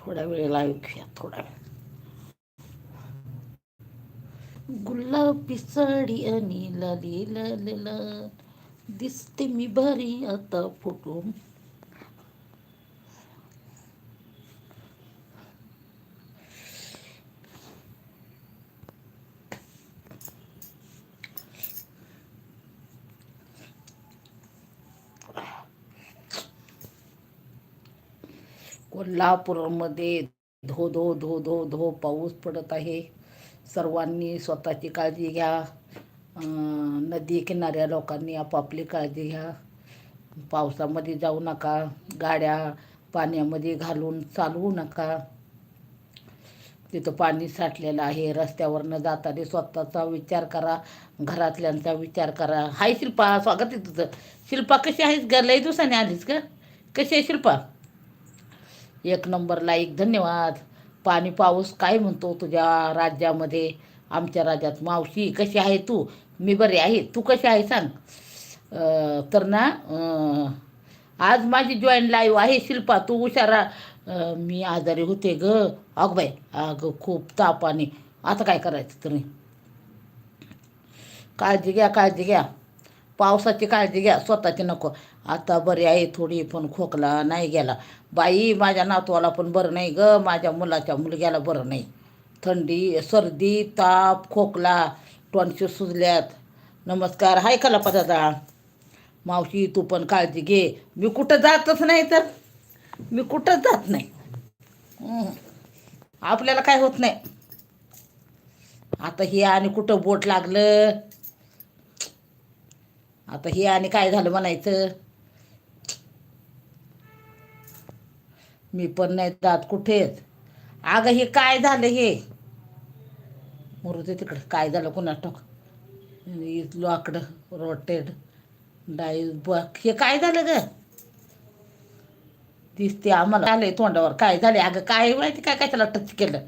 थोड्या वेळ लाईव्ह घेऊया थोडा वेळ. गुलाबी साडी आणि लाली लाल लाल. दिसते मी भारी आता फोटो. कोल्हापूरमध्ये धो धो धो धो धो पाऊस पडत आहे. सर्वांनी स्वतःची काळजी घ्या. नदी किनाऱ्या लोकांनी आपापली काळजी घ्या. पावसामध्ये जाऊ नका. गाड्या पाण्यामध्ये घालून चालवू नका. तिथं पाणी साठलेलं आहे. रस्त्यावरनं जाताना स्वतःचा विचार करा. घरातल्यांचा विचार करा. हाय शिल्पा स्वागत आहे तुझं. शिल्पा कशी आहेस ग? लई दिवसाने आलीस का कशी आहे शिल्पा? एक नंबरला एक धन्यवाद. पाणी पाऊस काय म्हणतो तुझ्या राज्यामध्ये? आमच्या राज्यात मावशी कशी आहे तू? मी बरी आहे. तू कशी आहे सांग. तर ना आज माझी जॉईन लाईव्ह आहे शिल्पा. तू हुशारा मी आजारी होते ग. अग बाई अगं खूप ताप आणि आता काय करायचं तरी? काळजी घ्या काळजी घ्या. पावसाची काळजी घ्या स्वतःची नको. आता बरी आहे थोडी पण खोकला नाही गेला. बाई माझ्या नातवाला पण बरं नाही ग माझ्या मुलाच्या मुलग्याला बरं नाही. थंडी सर्दी ताप खोकला टोनशी सुजल्यात. नमस्कार. हाय कलापा दादा. मावशी तू पण काळजी घे. मी कुठं जातच नाही तर? मी कुठंच जात नाही? आपल्याला काय होत नाही? आता हे आणि कुठं बोट लागलं? आता हे आणि काय झालं म्हणायचं? मी पण नाही जात कुठेच. अगं हे काय झालं हे? मुरुते तिकडं. काय झालं कुणा टोक लाकडं रोटेड डाई बक हे काय झालं ग? दिसते आम्हाला. आलंय तोंडावर. काय झाले अगं काय माहिती काय कशाला टच केलं?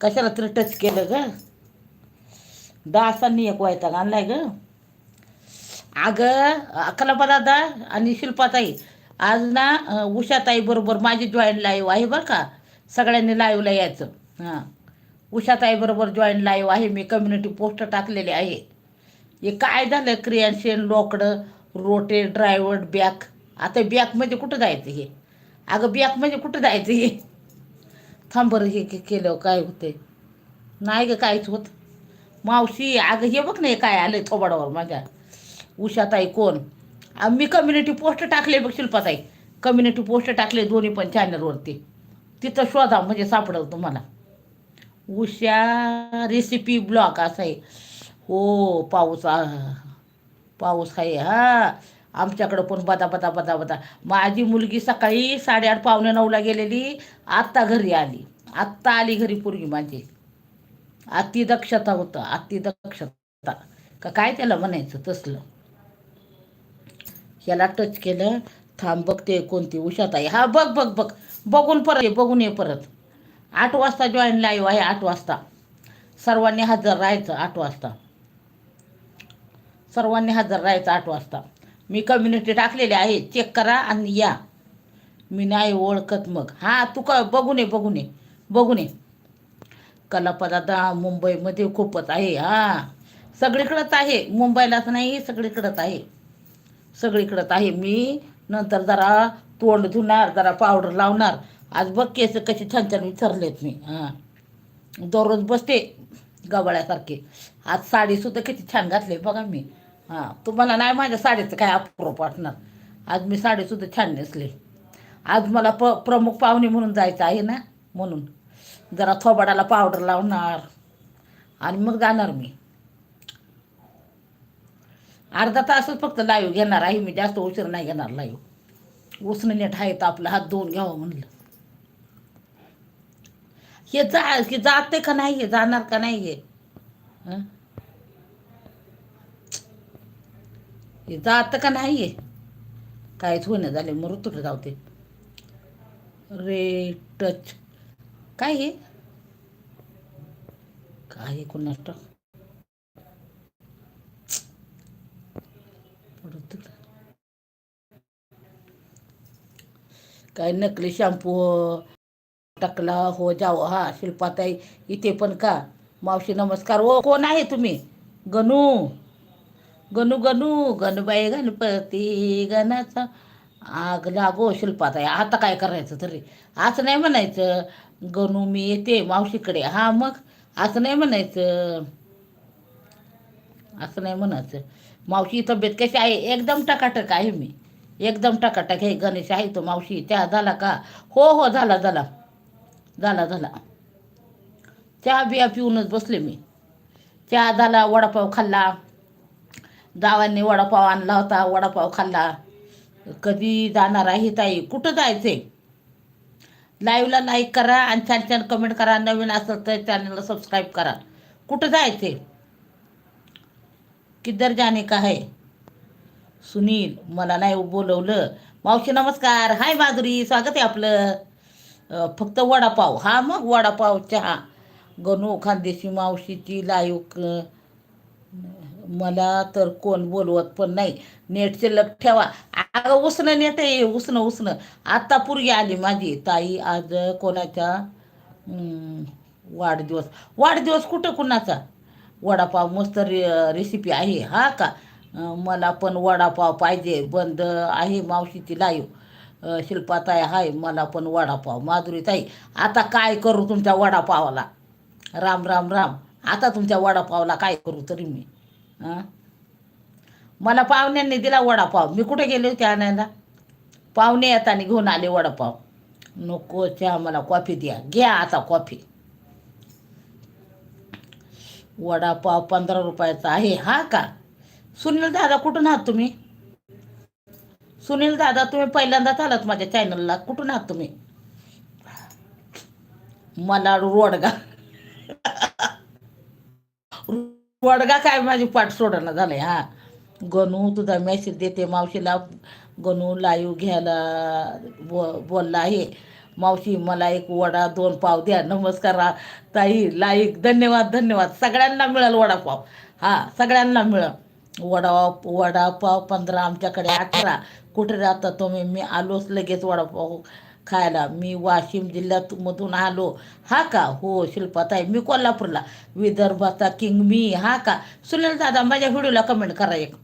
कशाला तरी टच केलं ग? डासांनी एक वायता आणलाय ग. अगं अकलापा दादा आणि शिल्पाताई. आज ना उषाताई बरोबर माझी जॉईन लाईव्ह आहे बरं का. सगळ्यांनी लाईव्हला यायचं. हां. उषाताई बरोबर जॉईन लाईव्ह आहे. मी कम्युनिटी पोस्ट टाकलेले आहे. हे काय झालं? क्रियानशील लोकडं रोटे ड्रायव्हर बॅक आता बॅक म्हणजे कुठं जायचं हे? अगं बॅक म्हणजे कुठं जायचं हे? थांब बरं हे केलं काय होते नाही गं काहीच होत. मावशी अगं हे बघ नाही काय काय आहे थोबाडावर माझ्या. उषाताई कोण? आम्ही कम्युनिटी पोस्ट टाकले बघ शिल्पाताई. कम्युनिटी पोस्ट टाकले दोन्ही पण चॅनलवरती तिथं शोधा म्हणजे सापडेल तुम्हाला. उषा रेसिपी ब्लॉग असा आहे. हो पाऊस पाऊस आहे हा. आमच्याकडं पण बदा बदा बदा बदा. माझी मुलगी सकाळी साडेआठ पावणे नऊला गेलेली आत्ता घरी आली. आत्ता आली घरी पोरगी माझी. अति दक्षता होतं अतिदक्षता. का काय त्याला म्हणायचं तसलं? ह्याला टच केलं थांब बघते कोणती उषात आहे हा बघ बघ बघ. बघून परत ये बघून ये परत. आठ वाजता जॉईन लाईव्ह आहे आठ वाजता. सर्वांनी हजर राहायचं आठ वाजता. सर्वांनी हजर राहायचं आठ वाजता. मी कम्युनिटी टाकलेली आहे चेक करा आणि या. मी नाही ओळखत मग. हा तू का बघून ये बघून ये बघून ये. कलापदादा मुंबईमध्ये खूपच आहे हा. सगळीकडंच आहे मुंबईलाच नाही सगळीकडंच आहे. सगळीकडंच आहे. मी नंतर जरा तोंड धुणार जरा पावडर लावणार. आज बघ केस कशी छान छान विचारलेत मी. हां. दररोज बसते गवळ्यासारखे. आज साडीसुद्धा किती छान घातली बघा मी. हां. तुम्हाला नाही माझ्या साडीचं काय अप्रूप वाटणार. आज मी साडीसुद्धा छान नेसली. आज मला प प्रमुख पाहुणे म्हणून जायचं आहे ना म्हणून. जरा थोबाडाला पावडर लावणार. आणि मग जाणार मी. अर्धा तासच फक्त लाईव्ह घेणार आहे. मी जास्त उशीर नाही घेणार लाईव्ह उसणं नीट आहे तर आपला हात धुवून घ्यावं म्हणलं. हे जा हे जाते का नाही? हे जाणार का नाही हे? हे? जात का नाही आहे काहीच होईना झाले मृत्यूला जावते रे टच काय हे? काय कुणाष्ट काय नकली शॅम्पू टाकला हो जाव हा शिल्पाताई इथे पण का? मावशी नमस्कार. ओ कोण आहे तुम्ही? गणू. गणू गणू गणबाई गणपती गणाचा. आग लागो शिल्पाताई आता काय करायचं तरी? असं नाही म्हणायचं गणू मी येते मावशीकडे. हा मग? असं नाही म्हणायचं. असं नाही म्हणायचं. मावशी तब्येत कशी आहे? एकदम टकाटक आहे मी. एकदम टकाटक आहे गणेश आहे तो मावशी चहा झाला का? हो हो झाला झाला. झाला झाला. चहा बिया पिऊनच बसले मी. चहा झाला वडापाव खाल्ला. जावांनी वडापाव आणला होता वडापाव खाल्ला. कधी जाणार आहे ताई? कुठं जायचे? लाईव्हला लाईक करा आणि छान छान कमेंट करा. नवीन असेल तर चॅनलला सबस्क्राईब करा. कुठं जायचे? किधर जाणे का है? सुनील मला नाही बोलवलं. मावशी नमस्कार. हाय माधुरी स्वागत आहे आपलं. फक्त वडापाव. हा मग वडापाव चहा. गणू खानदेशी मावशीची लाईव्ह मला तर कोण बोलवत पण नाही. नेट शिल्लक ठेवा. अगं उसणं नेट आहे. उसणं उसणं. आत्ता पूर्वी आली माझी. ताई आज कोणाच्या? वाढदिवस. वाढदिवस कुठं कुणाचा? वडापाव मस्त रे रेसिपी आहे. हा का? मला पण वडापाव पाहिजे बंद आहे मावशीची लाईव शिल्पाताई आहे मला पण वडापाव. माधुरीताई आता काय करू तुमच्या वडापावाला? राम राम राम. आता तुमच्या वडापावला काय करू तरी मी? हां मला पाहुण्यांनी दिला वडापाव. मी कुठे गेले होते आणायला? पाहुणे येताना घेऊन आले वडापाव. नको चहा मला कॉफी द्या. घ्या आता कॉफी. वडापाव पंधरा रुपयाचा आहे. हा का? सुनील दादा कुठून आहात तुम्ही? सुनील दादा तुम्ही पहिल्यांदाच आलात माझ्या चॅनलला कुठून आहात तुम्ही? मला रोडगा. रोडगा काय माझी पाठ सोडायला झालंय हा. गणू तुझा मेसेज देते मावशीला गणू लाईव घ्यायला बो बोलला आहे. मावशी मला एक वडा दोन पाव द्या. नमस्कार ताई लाईक धन्यवाद धन्यवाद. सगळ्यांना मिळेल वडापाव. हा सगळ्यांना मिळेल. वडापाव वडापाव पंधरा आमच्याकडे अठरा. कुठे राहता तुम्ही? मी आलोच लगेच वडापाव खायला. मी वाशिम जिल्ह्यात मधून आलो. हा का? हो शिल्पाताई मी कोल्हापूरला. विदर्भाचा किंग मी. हा का? सुनील दादा माझ्या व्हिडिओला कमेंट करा एक.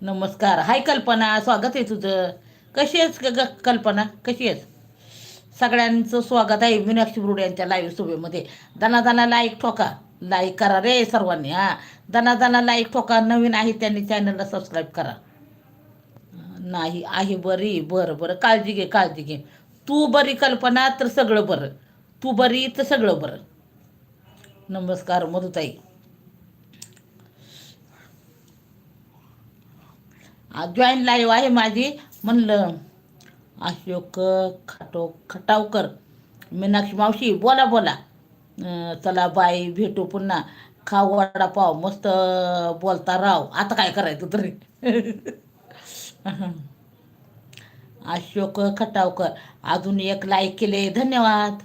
नमस्कार. हाय कल्पना स्वागत आहे तुझं. कशी आहेस ग ग- कल्पना? कशी आहेस? सगळ्यांचं स्वागत आहे. मीनाक्षी बुरुड यांच्या लाईव्ह सुभेमध्ये. दाना दाना लाईक ठोका. लाईक करा रे सर्वांनी हा. दना दना लाईक ठोका नवीन आहे त्यांनी चॅनलला सबस्क्राईब करा. नाही आहे बरी बरं बरं. काळजी घे काळजी घे. तू बरी कल्पना तर सगळं बरं. तू बरी तर सगळं बरं. नमस्कार मधुताई. जॉईन लाईव्ह आहे माझी. म्हणलं अशोक खाटो खटावकर मीनाक्षी मावशी बोला बोला. चला बाई भेटू पुन्हा. खाऊ वडापाव मस्त बोलता राव. आता काय करायचं तरी? अशोक खटावकर अजून एक लाईक केले धन्यवाद.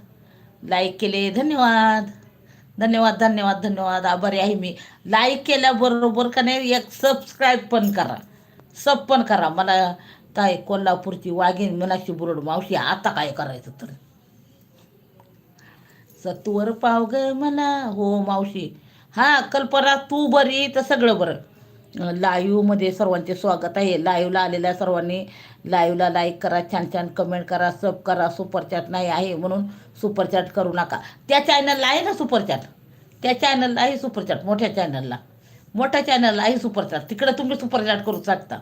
लाईक केले धन्यवाद. धन्यवाद धन्यवाद धन्यवाद. आभारी आहे मी. लाईक केल्याबरोबर का नाही एक सबस्क्राईब पण करा. सब पण करा. मला काय कोल्हापूरची वाघीण मीनाक्षी बुरड मावशी आता काय करायचं तर? सत्वर पाव ग मला. हो मावशी. हा कल्पना तू बरी तर सगळं बरं. लाईव्हमध्ये सर्वांचे स्वागत आहे. लाईव्हला आलेल्या सर्वांनी लाईव्हला लाईक करा छान छान कमेंट करा सब करा सुपरचॅट नाही आहे म्हणून सुपरचॅट करू नका. त्या चॅनलला आहे ना सुपरचॅट त्या चॅनलला आहे सुपरचॅट मोठ्या चॅनलला मोठ्या चॅनलला आहे सुपरचॅट तिकडे तुम्ही सुपरचॅट करू शकता.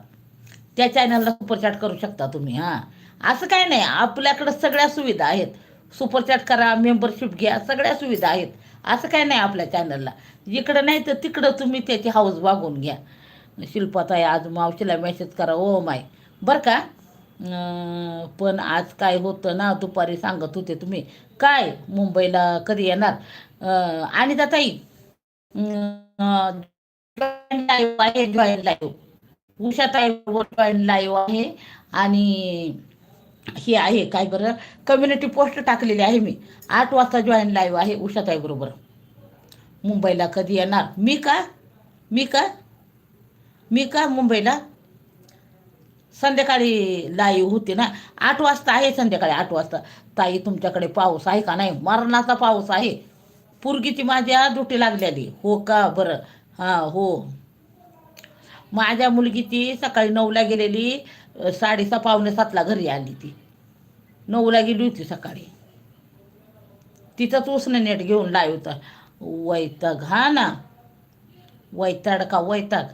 त्या चॅनलला सुपरचॅट करू शकता तुम्ही हां. असं काय नाही. आपल्याकडं सगळ्या सुविधा आहेत. सुपरचॅट करा मेंबरशिप घ्या सगळ्या सुविधा आहेत. असं काय नाही आपल्या चॅनलला इकडं नाही तर तिकडं तुम्ही त्याची हाऊस वागून घ्या. शिल्पाताई आज मावशीला मेसेज करा. Oh my. बरं का? पण आज काय होतं ना दुपारी सांगत होते तुम्ही. काय? मुंबईला कधी येणार? आणि ताई. जॉईन लाईव्ह आहे जॉईन लाईव्ह उषाताई जॉईन लाईव्ह आहे. आणि हे आहे काय बरं? कम्युनिटी पोस्ट टाकलेली आहे मी. आठ वाजता जॉईन लाईव्ह आहे उषाताईबरोबर मुंबईला कधी येणार? मी का? मी का? मी का मुंबईला? संध्याकाळी लाईव्ह होते ना. आठ वाजता आहे संध्याकाळी आठ वाजता. ताई तुमच्याकडे पाऊस आहे का नाही? मरणाचा पाऊस आहे. पुरगीची माझ्या दुटी लागलेली. हो का? बरं. हां हो. माझ्या मुलगीची सकाळी नऊला गेलेली. साडेसहा पावणे सातला घरी आली ती. नऊला गेली होती सकाळी. तिथंच उसणं नेट घेऊन लाय होता. वैताग हा ना. वैताड का वैताग?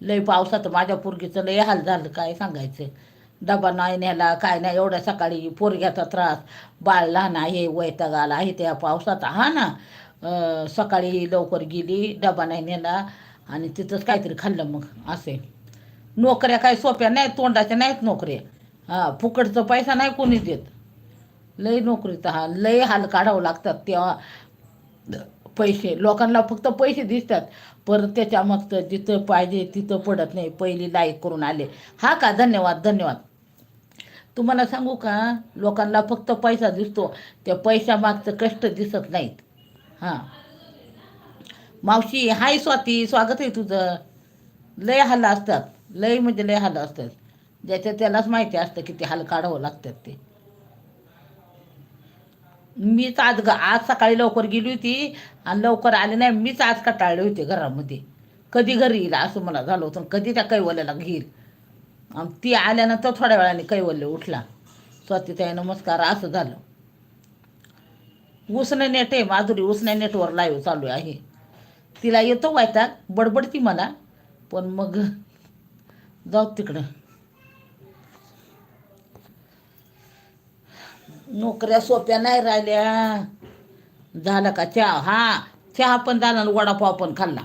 लय पावसात माझ्या पोरगीचं लय हाल झालं काय सांगायचं? डबा नाही न्याला काय नाही एवढ्या सकाळी पोरग्याचा त्रास. बाळ लहान आहे वैताग आला आहे त्या पावसात. हा ना. सकाळी लवकर गेली डबा नाही नेला आणि तिथंच काहीतरी खाल्लं मग असे. नोकऱ्या काय सोप्या नाहीत तोंडाच्या नाहीत नोकऱ्या. हां फुकटचा पैसा नाही कोणी देत. लय नोकरीचा हा लय हाल काढावं लागतात तेव्हा. पैसे लोकांना फक्त पैसे दिसतात परत त्याच्या मागचं जिथं पाहिजे तिथं पडत नाही पहिली लाईक करून आले. हा का? धन्यवाद धन्यवाद. तुम्हाला सांगू का? लोकांना फक्त पैसा दिसतो त्या पैशामागचं कष्ट दिसत नाहीत. हां. मावशी हाय स्वाती स्वागत आहे तुझं. लय हाल असतात. लय म्हणजे लय हाल असतात. ज्याच्या त्यालाच माहिती असतं किती हाल काढावं लागतात ते. मीच आज ग आज सकाळी लवकर गेली होती आणि लवकर आले नाही मीच आज कटाळले होते घरामध्ये. कधी घरी येईल असं मला झालं होतं कधी त्या कैवल्याला घेईल. आणि ती आल्यानंतर थोड्या वेळाने कैवल्य उठला. स्वातीताई नमस्कार असं झालं. उसने नेट आहे माधुरी उसने नेटवर लाईव्ह चालू आहे. तिला येतो वायता बडबडती मला. पण मग जाऊ तिकडं. नोकऱ्या सोप्या नाही राहिल्या. झालं का चहा? हा चहा पण झाला वडापाव पण खाल्ला.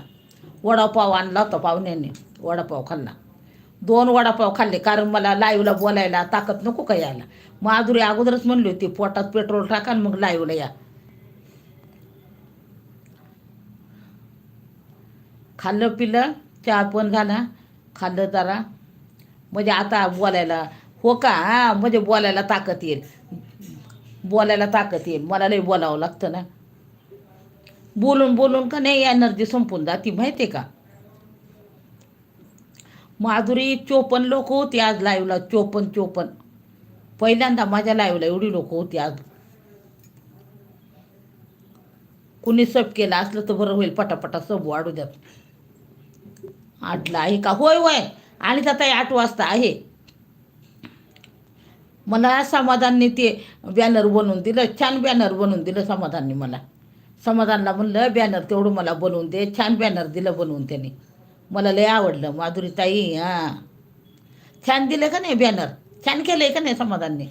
वडापाव आणला होता पाहुण्याने. वडापाव खाल्ला. दोन वडापाव खाल्ले कारण मला लाईवला बोलायला ताकद नको का यायला? माधुरी अगोदरच म्हणली होती पोटात पेट्रोल टाका मग लाईवला या. खाल्लं पिलं चहा पण झाला. खाल्लं जरा. म्हणजे आता बोलायला हो का? हा म्हणजे बोलायला ताकद येईल. बोलायला ताकद येईल. मला लई बोलावं लागतं ना. बोलून बोलून का नाही एनर्जी संपून जाती माहिती का? माधुरी चोपन्न लोक होती आज लाईव्हला चोपन्न चोपन्न पहिल्यांदा माझ्या लाईव्हला एवढी लोक होती आज. कुणी सब केलं असलं तर बरं होईल पटापटा सब वाढू द्यात. आठला आहे का? होय होय. आणि आता आठ वाजता आहे. मला समाधानने ते बॅनर बनवून दिलं. छान बॅनर बनवून दिलं समाधानने मला. समाधानला म्हणलं बॅनर तेवढं मला बनवून दे. छान बॅनर दिलं बनवून त्याने. मला लय आवडलं. माधुरी ताई हां. छान दिलं का नाही बॅनर छान केलं आहे का नाही समाधानने?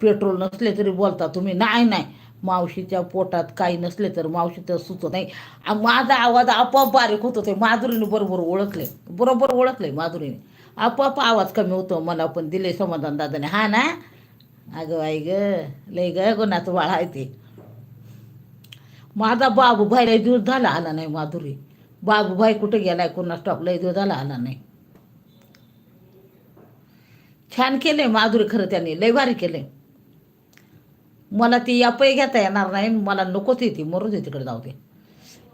पेट्रोल नसले तरी बोलता तुम्ही. नाही नाही. मावशीच्या पोटात काही नसले तर मावशी तर सुचत नाही. आ- माझा आवाज आपोआप बारीक होतो ते माधुरीने बरोबर ओळखले. बरोबर ओळखले माधुरीने. आपोआप आवाज कमी होतो. मला पण दिले समाधान दादाने. हा ना? अगं आई ग लय ग गुणाचं बाळ आहे ते. माझा बाबूभाई लय दिवस झाला आला नाही माधुरी. बाबूभाई कुठे गेलाय? कोणा स्टॉप लय दिवस झाला आला नाही. छान केले माधुरी खरं त्याने. लय भारी केले मला ती अपय घेता येणार नाही मला नकोच येते मरू दे तिकडे जाऊ दे.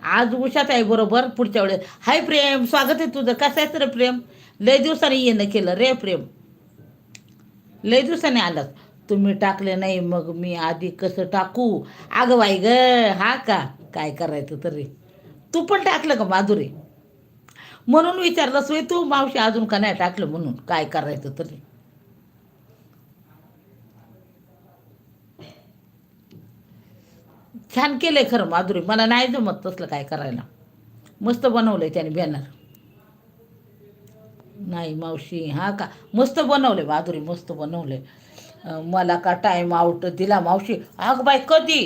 आज उशात आहे बरोबर पुढच्या वेळेस हाय प्रेम स्वागत आहे तुझं कसं आहे रे प्रेम? लय दिवसाने येणं केलं रे प्रेम. लय दिवसाने आलं तुम्ही टाकले नाही मग मी आधी कसं टाकू? अगं बाई ग हा का? काय करायचं तरी. तू पण टाकलं का माधुरी. म्हणून विचारलं सोय तू मावशी अजून का नाही टाकलं म्हणून? काय करायचं तरी? छान केलंय खरं माधुरी. मला नाही जमत तसलं काय करायला. मस्त बनवलंय त्याने बॅनर नाही मावशी हा का? मस्त बनवले माधुरी मस्त बनवले मला का टाईम आउट दिला मावशी? आग बाय कधी?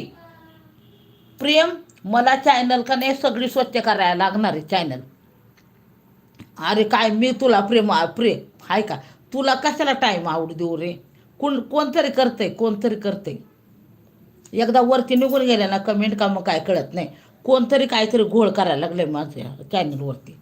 प्रेम मला चॅनल का नाही सगळी स्वच्छ करायला लागणार आहे चॅनल अरे काय मी तुला प्रेम प्रेम हाय का? तुला कशाला टाईम आवड देऊ रे? कोण कोणतरी करतंय कोणतरी करतंय. एकदा वरती निघून गेले ना कमेंट का मग काय कळत नाही. कोणतरी काहीतरी घोळ करायला लागले माझ्या चॅनलवरती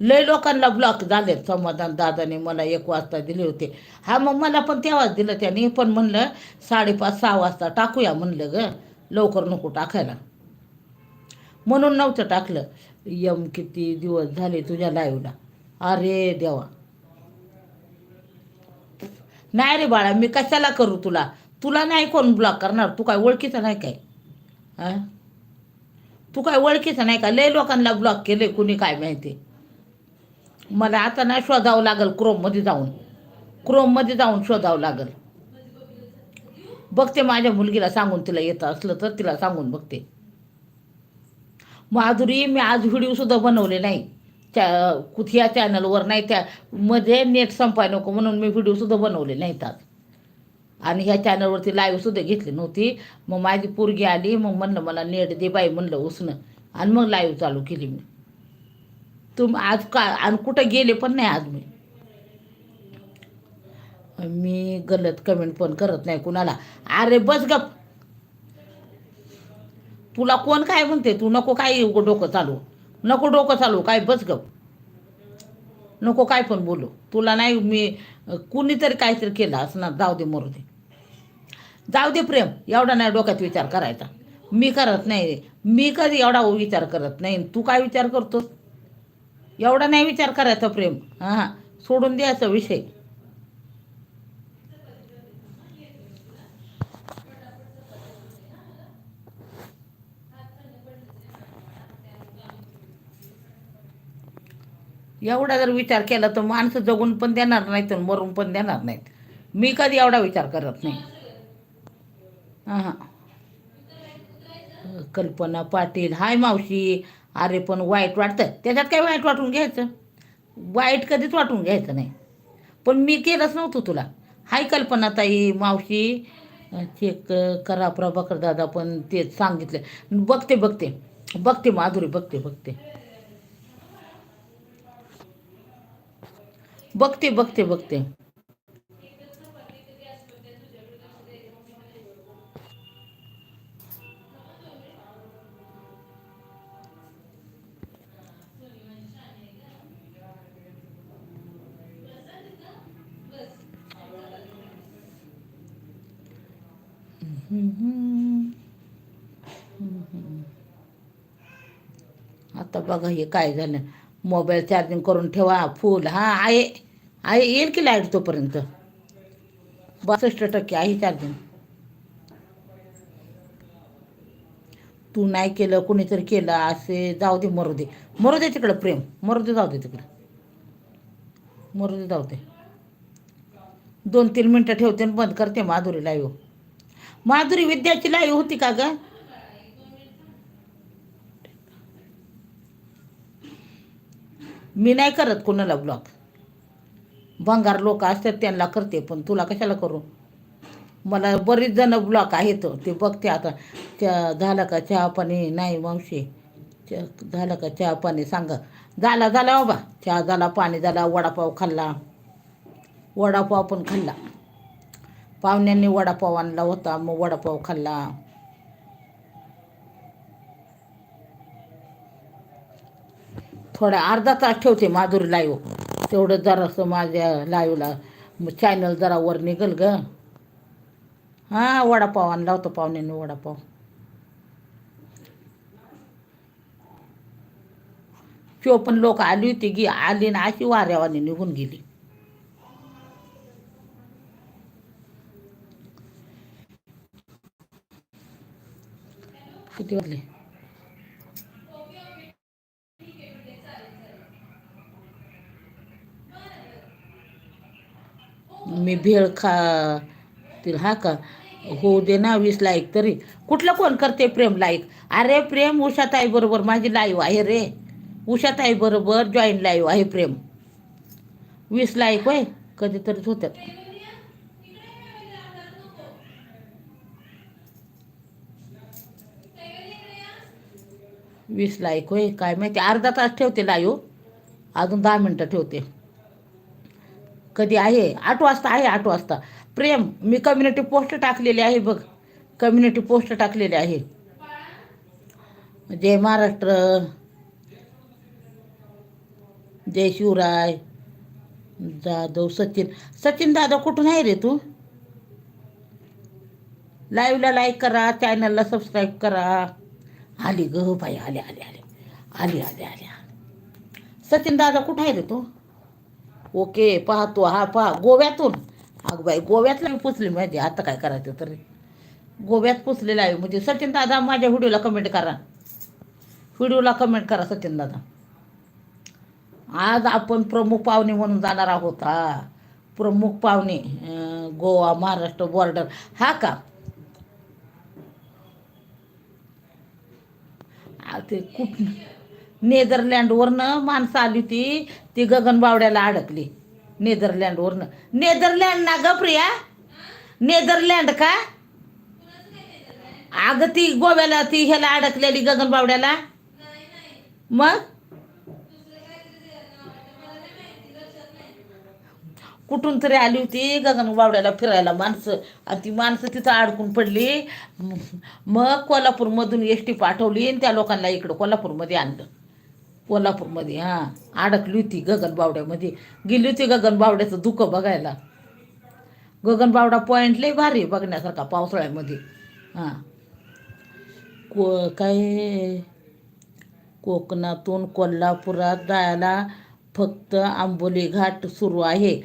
लय लोकांना ब्लॉक झाले समाधान दादाने मला एक वाजता दिले होते. हा मग मला पण तेव्हाच दिलं त्याने. पण म्हणलं साडेपाच सहा वाजता टाकूया म्हणलं ग. लवकर नको टाकायला. म्हणून नव्हतं टाकलं. यम किती दिवस झाले तुझ्या लाईव्हला अरे देवा. नाही रे बाळा मी कशाला करू तुला? तुला नाही कोण ब्लॉक करणार? तू काय ओळखीचं नाही काय? तू काय ओळखीचं नाही का? लय लोकांना ब्लॉक केले कुणी काय माहिती? मला आता नाही शोधावं लागेल क्रोममध्ये जाऊन. क्रोममध्ये जाऊन शोधावं लागेल. बघते माझ्या मुलगीला सांगून तिला येत असलं तर तिला सांगून बघते. माधुरी मी आज व्हिडिओसुद्धा बनवले नाही. त्या कुठल्या चॅनलवर नाही त्या मध्ये नेट संपाय नको म्हणून मी व्हिडिओसुद्धा बनवले नाहीत आज. आणि ह्या चॅनलवरती लाईव्हसुद्धा घेतली नव्हती. मग माझी पोरगी आली मग म्हणलं मला नेट दे बाई म्हणलं उसनं. आणि मग लाईव्ह चालू केली मी. तुम आज का आणि कुठं गेले पण नाही आज मी. मी गलत कमेंट पण करत नाही कुणाला. अरे बस गप. तुला कोण काय म्हणते? तू नको काय डोकं चालू. नको डोकं चालू काय बस गप. नको काय पण बोलू. तुला नाही मी कुणीतरी काहीतरी केलं असणार. जाऊ दे मरू दे. जाऊ दे प्रेम एवढा नाही डोक्यात विचार करायचा. मी करत नाही मी कधी एवढा विचार करत नाही. तू काय विचार करतोस? एवढा नाही विचार करायचा प्रेम. हां सोडून द्यायचा विषय. एवढा जर विचार केला तर माणसं जगून पण देणार नाहीत मरून पण देणार नाहीत. मी कधी एवढा विचार करत नाही. हां. हां कल्पना पाटील हाय मावशी. अरे पण वाईट वाटतं त्याच्यात काय वाईट वाटून घ्यायचं? वाईट कधीच वाटून घ्यायचं नाही. पण मी केलंच नव्हतं तुला. हाय कल्पना ताई मावशी. चेक करा प्रभाकर दादा पण तेच सांगितलं. बघते बघते. बघते माधुरी बघते बघते. बघते बघते बघते. आता बघा हे काय झालं. मोबाईल चार्जिंग करून ठेवा फुल हां आहे. आहे येईल की लाइट तोपर्यंत? बासष्ट टक्के आहे चार्जिंग तू नाही केलं कुणीतरी केलं असे जाऊ दे मरू दे. मरू दे तिकडं प्रेम. मरू दे जाऊ दे तिकडं. मरू दे जाऊ दे. दोन तीन मिनटं ठेवते आणि बंद करते माधुरी लाईव्ह माधुरी विद्याची लाईव्ह होती का ग? मी नाही करत कोणाला ब्लॉक भंगार लोक असतात त्यांना करते पण तुला कशाला करू? मला बरीच जण ब्लॉक आहेत ते बघते आता. त्या झालं का चहा पाणी? नाही मावशी. च- झालं का चहा पाणी? सांगा. झाला झाला हो बाबा चहा झाला पाणी झाला वडापाव खाल्ला. वडापाव पण खाल्ला. पाहुण्यांनी वडापाव आणला होता मग वडापाव खाल्ला. थोडा अर्धा तास ठेवते माधुरी लाईव्ह तेवढं जरासं माझ्या लाईव्हला चॅनल जरा वर निघल ग. हां वडापाव आणला होता पाहुण्यांनी वडापाव. चोपन पण लोक आली होती की आली ना अशी वाऱ्यावानी निघून गेली. किती वाजले? मी भेळ खातील हा का? होऊ दे ना वीस लाईक तरी. कुठलं कोण करते प्रेम लाईक? अरे प्रेम उषाताई बरोबर माझी लाईव्ह आहे रे. उषाताई बरोबर जॉईन लाईव्ह आहे प्रेम. वीस लाईक होय कधीतरीच होत्यात. वीस लाईक होय काय माहिती अर्धा तास ठेवते लाईव अजून दहा मिनटं ठेवते. कधी आहे? आठ वाजता आहे आठ वाजता. प्रेम मी कम्युनिटी पोस्ट टाकलेली आहे बघ. कम्युनिटी पोस्ट टाकलेली आहे. जय महाराष्ट्र. जय शिवराय. जाधव सचिन. सचिन दादा कुठून आहे रे तू? लाईव्हला लाईक करा चॅनलला सबस्क्राईब करा. आली ग बाई आले आले आले. आली आले आले सचिन दादा कुठं आहे रे तू? ओके पाहतो हा पहा गोव्यातून. अगं बाई गोव्यातला मी पुचली माहिती आता काय करायचं तरी. गोव्यात पुचलेला आहे म्हणजे सचिन दादा माझ्या व्हिडिओला कमेंट करा. व्हिडिओला कमेंट करा सचिन दादा. आज आपण प्रमुख पाहुणे म्हणून जाणार आहोत हा. प्रमुख पाहुणे गोवा महाराष्ट्र बॉर्डर हा का? ते कुठ नेदरलँडवरनं माणसं आली ती ती गगनबावड्याला अडकली. नेदरलँडवरनं. नेदरलँड ना ग प्रिया? नेदरलँड का? अगं ती गोव्याला ती ह्याला अडकलेली गगनबावड्याला मग? कुठून तरी आली होती गगनबावड्याला फिरायला माणसं. आणि ती माणसं तिथं अडकून पडली. मग कोल्हापूरमधून एस टी पाठवली आणि त्या लोकांना इकडं कोल्हापूरमध्ये आणलं. कोल्हापूरमध्ये हां. अडकली होती गगनबावड्यामध्ये. गेली होती गगनबावड्याचं दुःख बघायला. गगनबावडा पॉईंट लई भारी आहे बघण्यासारखा पावसाळ्यामध्ये. हां. को काय? कोकणातून कोल्हापुरात जायला फक्त आंबोली घाट सुरू आहे.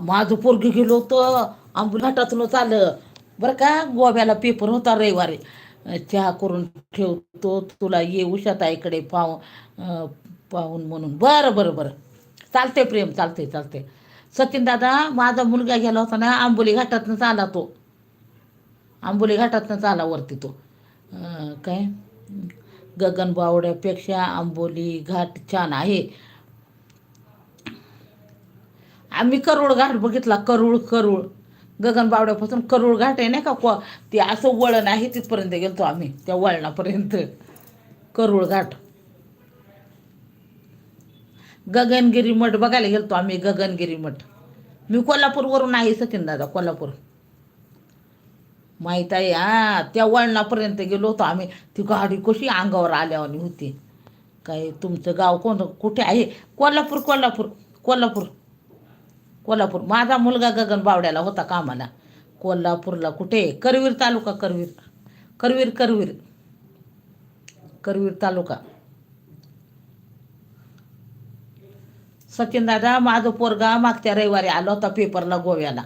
माझं पोरगी गेलो होतं आंबोली घाटातूनच आलं बरं का गोव्याला पेपर होता रविवारी. चहा करून ठेवतो तुला ये उषाताईकडे पाहू पाहून म्हणून. बरं बरं बरं. चालते प्रेम चालते चालते सचिन दादा माझा मुलगा गेला होता ना आंबोली घाटातनंच आला तो. आंबोली घाटातनंच आला वरती तो. काय काय? गगनबावड्यापेक्षा आंबोली घाट छान आहे. आम्ही करूळ घाट बघितला करूळ करूळ. गगनबावड्यापासून करूळ घाट आहे नाही का को? ते असं वळण आहे तिथपर्यंत गेलतो आम्ही त्या वळणापर्यंत. करूळ घाट. गगनगिरी मठ बघायला गेलतो आम्ही गगनगिरी मठ. मी कोल्हापूरवरून आहे सचिन दादा कोल्हापूर. माहीत आहे हा त्या वळणापर्यंत गेलो होतो आम्ही. ती गाडी कशी अंगावर आल्यावानी होती. काय तुमचं गाव कोण कुठे आहे? कोल्हापूर कोल्हापूर कोल्हापूर. कोल्हापूर. माझा मुलगा गगन बावड्याला होता कामाला. कोल्हापूरला कुठे? करवीर तालुका करवीर. करवीर करवीर. करवीर तालुका. सचिन दादा माझं पोरगा मागच्या रविवारी आला होता पेपरला गोव्याला.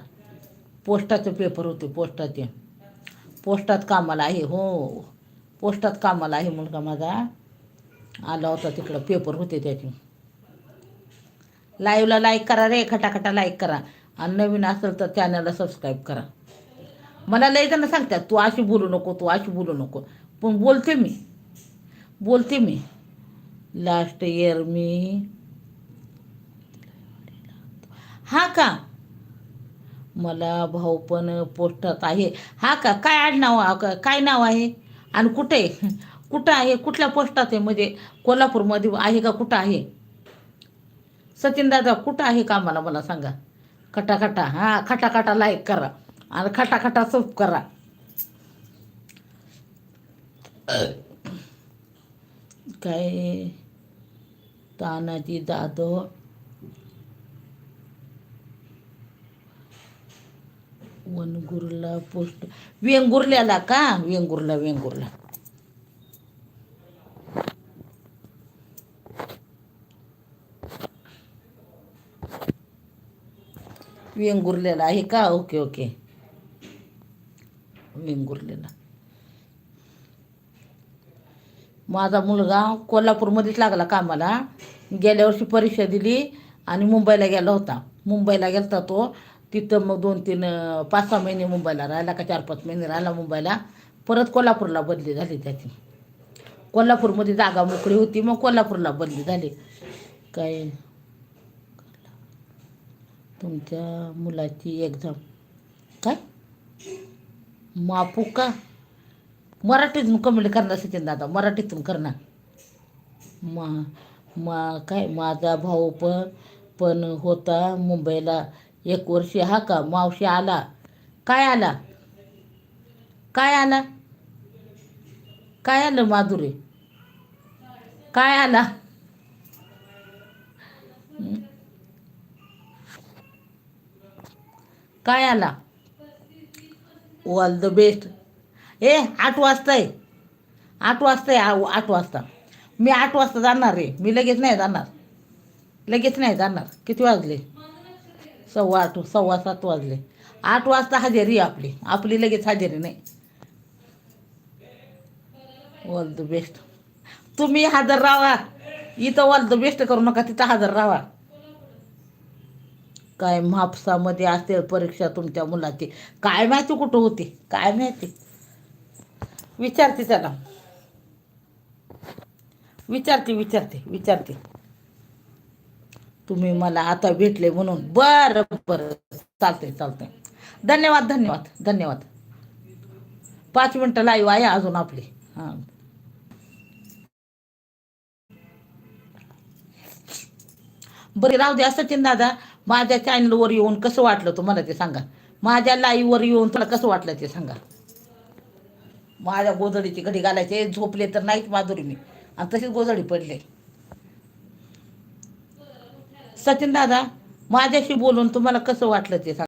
पोस्टाचे पेपर होते पोस्टाचे. पोस्टात कामाला आहे हो. पोस्टात कामाला आहे मुलगा माझा. आला होता तिकडं पेपर होते त्याचे. लाईव्हला लाईक करा रे खटाखटा लाईक करा. आणि नवीन असेल तर चॅनलला सबस्क्राईब करा. मला लई जण सांगतात तू अशी बोलू नको तू अशी बोलू नको. पण बोलते मी. बोलते मी. लास्ट इयर मी हा का? मला भाऊ पण पोस्टात आहे. हा का? काय आडनाव का- काय नाव आहे? आणि कुठे? कुठं आहे? कुठल्या पोस्टात आहे? म्हणजे कोल्हापूरमध्ये आहे का? कुठं आहे? सचिन दादा कुठं आहे का मला मला सांगा. खटाखटा हां खटाखटा लाईक करा. आणि खटाखटा सब करा. काय? तानाजी जाधव वनगुरला पोस्ट वेंगुर्ल्याला का? वेंगुर्ला वेंगुर्ला. वेंगुर्ल्याला. आहे का? Okay okay. वेंगुर्ल्याला. माझा मुलगा कोल्हापूरमध्येच लागला कामाला. गेल्या वर्षी परीक्षा दिली आणि मुंबईला गेला होता. मुंबईला गेलता तो. तिथं मग दोन तीन पाच सहा महिने मुंबईला राहिला का चार पाच महिने राहिला मुंबईला. परत कोल्हापूरला बदली झाली त्याची. कोल्हापूरमध्ये जागा मोकळी होती मग कोल्हापूरला बदली झाली. काय? तुमच्या मुलाची एक्झाम काय? मापू का? मराठीतून कमेंट करणार सचिन दादा मराठीतून करणार. मा मा काय? माझा भाऊ पण पण होता मुंबईला. एक वर्षी हा का? मावशी आला. काय आला? काय आला? काय आलं माधुरी? काय आला? काय आला? ऑल द बेस्ट ए आठ वाजता आहे आठ वाजता आहे आठ वाजता. मी आठ वाजता जाणार रे. मी लगेच नाही जाणार. लगेच नाही जाणार. किती वाजले? सव्वा आठ सव्वा सात वाजले. आठ वाजता हजेरी आहे आपली. आपली लगेच हजेरी नाही. ऑल द बेस्ट तुम्ही हजर राहा. इथं ऑल द बेस्ट करू नका. तिथं हजर राहा. काय म्हापसामध्ये असेल परीक्षा तुमच्या मुलाची. काय माहिती कुठं होती? काय माहिती? विचारते त्याला. विचारते विचारते विचारते. तुम्ही मला आता भेटले म्हणून. बरं बरं. चालतंय चालतंय. धन्यवाद धन्यवाद धन्यवाद. पाच मिनटं लाईव्ह आहे अजून आपली. हां. बरं राहू द्या सचिन दादा. माझ्या चॅनलवर येऊन कसं वाटलं तुम्हाला ते सांगा. माझ्या लाईव्हवर येऊन तुला कसं वाटलं ते सांगा. माझ्या गोधडीची घडी घालायचे. झोपले तर नाहीच माधुरी मी. आणि तशीच गोधडी पडले. सचिन दादा माझ्याशी बोलून तुम्हाला कसं वाटलं ते सांगा.